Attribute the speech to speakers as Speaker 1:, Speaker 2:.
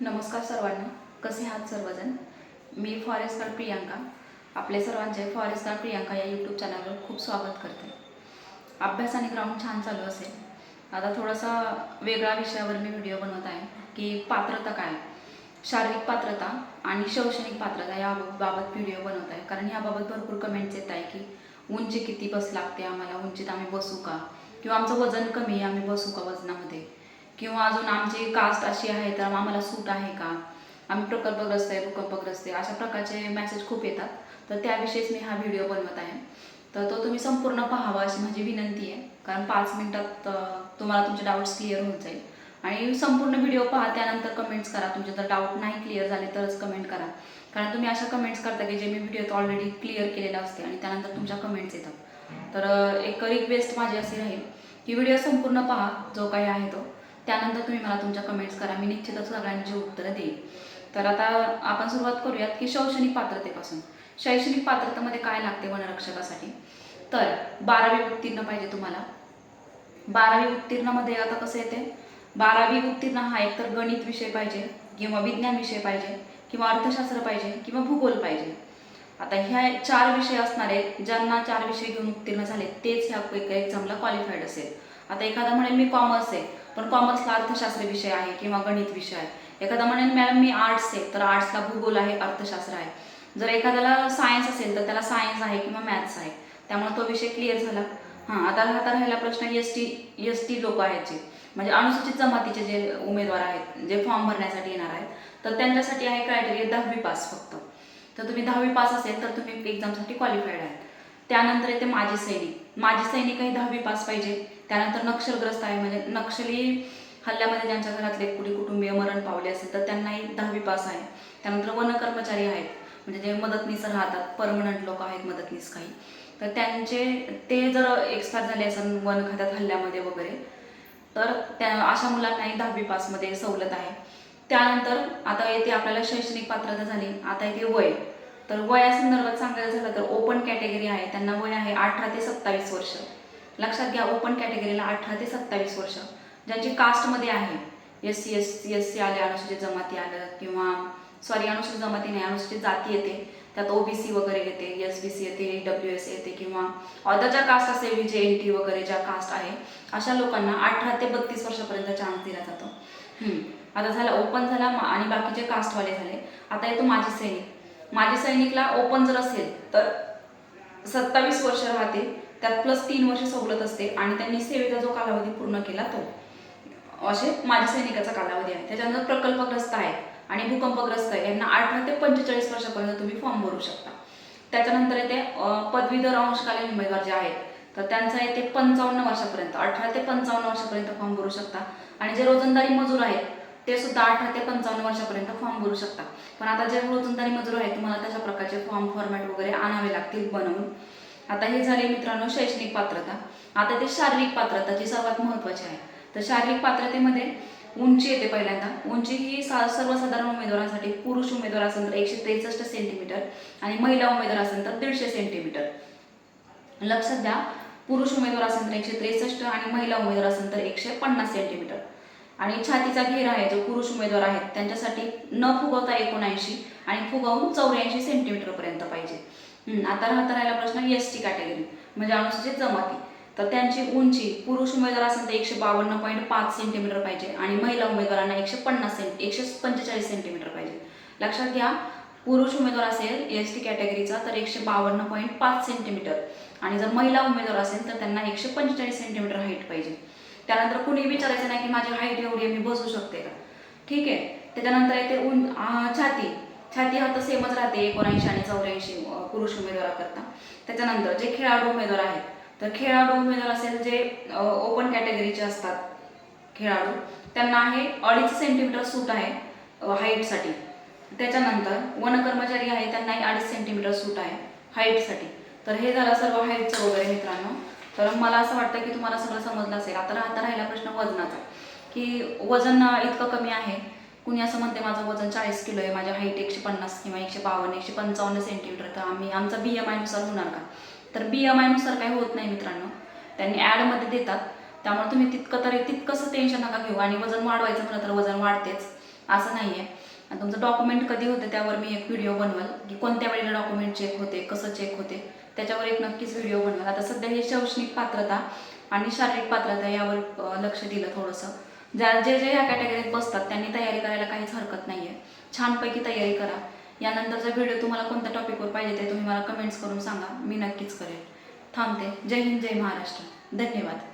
Speaker 1: नमस्कार सर्वांना. कसे आहात सर्वजण? मी फॉरेस्ट गार्ड प्रियांका. आपले सर्वांचे फॉरेस्ट गार्ड प्रियांका या यूट्यूब चॅनलवर खूप स्वागत करते. अभ्यास आणि ग्राउंड छान चालू असेल. आता थोडासा वेगळ्या विषयावर मी व्हिडिओ बनवत आहे की पात्रता काय? शारीरिक पात्रता आणि शैक्षणिक पात्रता या बाबत व्हिडिओ बनवत आहे. कारण याबाबत भरपूर कमेंट्स येत आहे की उंची किती बस लागते आम्हाला उंचीत आम्ही बसू का? किंवा आमचं वजन कमी आहे आम्ही बसू का वजनामध्ये? किंवा अजून आमची कास्ट अशी आहे तर आम्हाला सूट आहे का? आम्ही प्रकल्पग्रस्त आहे भूकंपग्रस्त आहे अशा प्रकारचे मेसेज खूप येतात. तर त्याविषयीच मी हा व्हिडिओ बनवत आहे. तर तो तुम्ही संपूर्ण पाहावा अशी माझी विनंती आहे. कारण पाच मिनिटात तुम्हाला तुमचे डाऊट्स क्लिअर होऊन जाईल. आणि संपूर्ण व्हिडिओ पहा त्यानंतर कमेंट्स करा. तुमचे जर डाऊट नाही क्लिअर झाले तरच कमेंट करा. कारण तुम्ही अशा कमेंट्स करता की जे मी व्हिडिओत ऑलरेडी क्लिअर केलेला असते आणि त्यानंतर तुमच्या कमेंट्स येतात. तर एक रिक्वेस्ट माझी अशी राहील की व्हिडिओ संपूर्ण पहा जो काही आहे तो. त्यानंतर तुम्ही मला तुमच्या कमेंट्स करा. मी निश्चितच सगळ्यांची उत्तरं देईन. तर आता आपण सुरुवात करूयात की शैक्षणिक पात्रतेपासून. शैक्षणिक पात्रतेमध्ये काय लागते वनरक्षकासाठी? तर बारावी उत्तीर्ण पाहिजे तुम्हाला. बारावी उत्तीर्णामध्ये आता कसं येते बारावी उत्तीर्ण हा एकतर गणित विषय पाहिजे किंवा विज्ञान विषय पाहिजे किंवा अर्थशास्त्र पाहिजे किंवा भूगोल पाहिजे. आता ह्या चार विषय असणारे ज्यांना चार विषय घेऊन उत्तीर्ण झाले तेच ह्या एक्झामला क्वालिफाईड असेल. आता एखादा म्हणेल मी कॉमर्स आहे. पण कॉमर्सला अर्थशास्त्र विषय आहे किंवा गणित विषय आहे. एखादा म्हणेल मॅडम मी आर्ट्स आहे. तर आर्ट्सला भूगोल आहे अर्थशास्त्र आहे. जर एखाद्याला सायन्स असेल तर त्याला सायन्स आहे किंवा मॅथ्स आहे. त्यामुळे तो विषय क्लिअर झाला. हां आता राहता राहिला प्रश्न एस टी एस टी लोक आहेत जे. म्हणजे अनुसूचित जमातीचे जे उमेदवार आहेत जे फॉर्म भरण्यासाठी येणार आहेत तर त्यांच्यासाठी आहे क्रायटेरिया दहावी पास फक्त. तर तुम्ही दहावी पास असेल तर तुम्ही एक्झामसाठी क्वालिफाईड आहात. त्यानंतर येते माजी सैनिक. माजी सैनिकही दहावी पास पाहिजे. त्यानंतर नक्षलग्रस्त आहे. म्हणजे नक्षली हल्ल्यामध्ये ज्यांच्या घरातले कुणी कुटुंबीय मरण पावले असेल तर त्यांनाही दहावी पास आहे. त्यानंतर वन कर्मचारी आहेत. म्हणजे जे मदतनीस राहतात परमनंट लोक आहेत मदतनीस काही. तर त्यांचे ते जर एक्सपायर झाले असेल वन खात्यात हल्ल्यामध्ये वगैरे तर त्या अशा मुलांनाही दहावी पासमध्ये सवलत आहे. त्यानंतर आता येते आपल्याला शैक्षणिक पात्रता झाली. आता येते वय. तर वयासंदर्भात सांगायचं झालं तर ओपन कॅटेगरी आहे. त्यांना वय आहे अठरा ते सत्तावीस वर्ष. लक्षात घ्या ओपन कॅटेगरीला अठरा ते सत्तावीस वर्ष. ज्यांची कास्टमध्ये आहे S C S C S C आले अनुसूचित जमाती आलं किंवा सॉरी अनुसूचित जमाती नाही अनुसूचित जाती येते त्यात ओबीसी वगैरे येते एस बी सी येते डब्ल्यू एस येते किंवा ऑदर ज्या कास्ट असेल व्ही जे एन टी वगैरे ज्या कास्ट आहे अशा लोकांना अठरा ते बत्तीस वर्षापर्यंत चान्स दिला जातो. हम्म. आता झाला ओपन झाला आणि बाकीचे कास्टवाले झाले आता येतो माजी सैनिक. माजी सैनिकला ओपन जर असेल तर सत्तावीस वर्ष राहते त्यात प्लस तीन वर्ष सवलत असते आणि त्यांनी सेवेचा जो कालावधी पूर्ण केला तो. असे माझ्या सैनिकाचा कालावधी आहे. त्याच्यानंतर प्रकल्पग्रस्त आहे आणि भूकंपग्रस्त आहे. यांना अठरा ते पंचेचाळीस वर्षापर्यंत तुम्ही फॉर्म भरू शकता. त्याच्यानंतर येते पदवीधर अंशकालीन उमेदवार जे आहेत तर त्यांचा येते पंचावन्न वर्षापर्यंत अठरा ते पंचावन्न वर्षापर्यंत फॉर्म भरू शकता. आणि जे रोजंदारी मजूर आहेत ते सुद्धा अठरा ते पंचावन्न वर्षापर्यंत फॉर्म भरू शकता. पण आता जे रोजंदारी मजूर आहेत तुम्हाला तशा प्रकारचे फॉर्म फॉर्मॅट वगैरे आणावे लागतील बनवून. आता हे झाले मित्रांनो शैक्षणिक पात्रता. आता ते शारीरिक पात्रता जी सर्वात महत्त्वाची आहे. तर शारीरिक पात्रतेमध्ये उंची येते पहिल्यांदा. उंची ही सा सर्वसाधारण उमेदवारांसाठी पुरुष उमेदवार असेल तर एकशे त्रेसष्ट सेंटीमीटर आणि महिला उमेदवार असेल तर दीडशे सेंटीमीटर. लक्षात द्या पुरुष उमेदवार असेल तर एकशे त्रेसष्ट आणि महिला उमेदवार असेल तर एकशे पन्नास सेंटीमीटर. आणि छातीचा घेर आहे जो पुरुष उमेदवार आहेत त्यांच्यासाठी न फुगवता एकोणऐंशी आणि फुगवून चौऱ्याऐंशी सेंटीमीटरपर्यंत पाहिजे. आता राहता राहिला प्रश्न एस टी कॅटेगरी म्हणजे अनुसूचित जमाती. तर त्यांची उंची पुरुष उमेदवार असेल तर एकशे बावन्न पॉईंट पाच सेंटीमीटर पाहिजे आणि महिला उमेदवारांना एकशे पन्नास सेंट एकशे पंचेचाळीस सेंटीमीटर पाहिजे. लक्षात घ्या पुरुष उमेदवार असेल एस टी कॅटेगरीचा तर एकशे बावन्न पॉईंट पाच सेंटीमीटर आणि जर महिला उमेदवार असेल तर त्यांना एकशे पंचेचाळीस सेंटीमीटर हाईट पाहिजे. त्यानंतर कुणी विचारायचं नाही की माझी हाईट एवढी मी बसू शकते का? ठीक आहे. त्याच्यानंतर येते उं छाती. छाती हा तर सेमच राहते एकोणऐंशी आणि चौऱ्याऐंशी पुरुष उमेदवाराकरता. त्याच्यानंतर जे खेळाडू उमेदवार आहेत तर खेळाडू उमेदवार असेल जे ओपन कॅटेगरीचे असतात खेळाडू त्यांना आहे अडीच सेंटीमीटर सूट आहे हाईटसाठी त्याच्यानंतर वनकर्मचारी आहे त्यांनाही अडीच सेंटीमीटर सूट आहे हाईटसाठी तर हे झालं सर्व हाईटचं वगैरे मित्रांनो. तर मला असं वाटतं की तुम्हाला सगळं समजलं असेल. आता राहता राहिला प्रश्न वजनाचा. की वजन इतकं कमी आहे कुणी असं म्हणते माझं वजन चाळीस किलो आहे माझ्या हाईट एकशे पन्नास किंवा एकशे बावन्न एकशे पंचावन्न सेंटीमीटर तर आम्ही आमचा बी एम आयनुसार होणार का? तर बी एम आयनुसार काही होत नाही मित्रांनो. त्यांनी ॲडमध्ये देतात. त्यामुळे तुम्ही तितकं तरी तितकंसं टेन्शन नका घेऊ. आणि वजन वाढवायचं म्हणलं तर वजन वाढतेच. असं नाही आहे आणि तुमचं डॉक्युमेंट कधी होते त्यावर मी एक व्हिडिओ बनवेल. की कोणत्या वेळेला डॉक्युमेंट चेक होते कसं चेक होते त्याच्यावर एक नक्कीच व्हिडिओ बनवेल. आता सध्या हे शैक्षणिक पात्रता आणि शारीरिक पात्रता यावर लक्ष दिलं थोडंसं. ज्या जे जे या कॅटेगरीत बसतात त्यांनी तयारी करायला काहीच हरकत नाही आहे छानपैकी तयारी करा. यानंतरचा व्हिडिओ तुम्हाला कोणत्या टॉपिकवर पाहिजे ते तुम्ही मला कमेंट्स करून सांगा. मी नक्कीच करेन थांबते. जय हिंद जय महाराष्ट्र. धन्यवाद.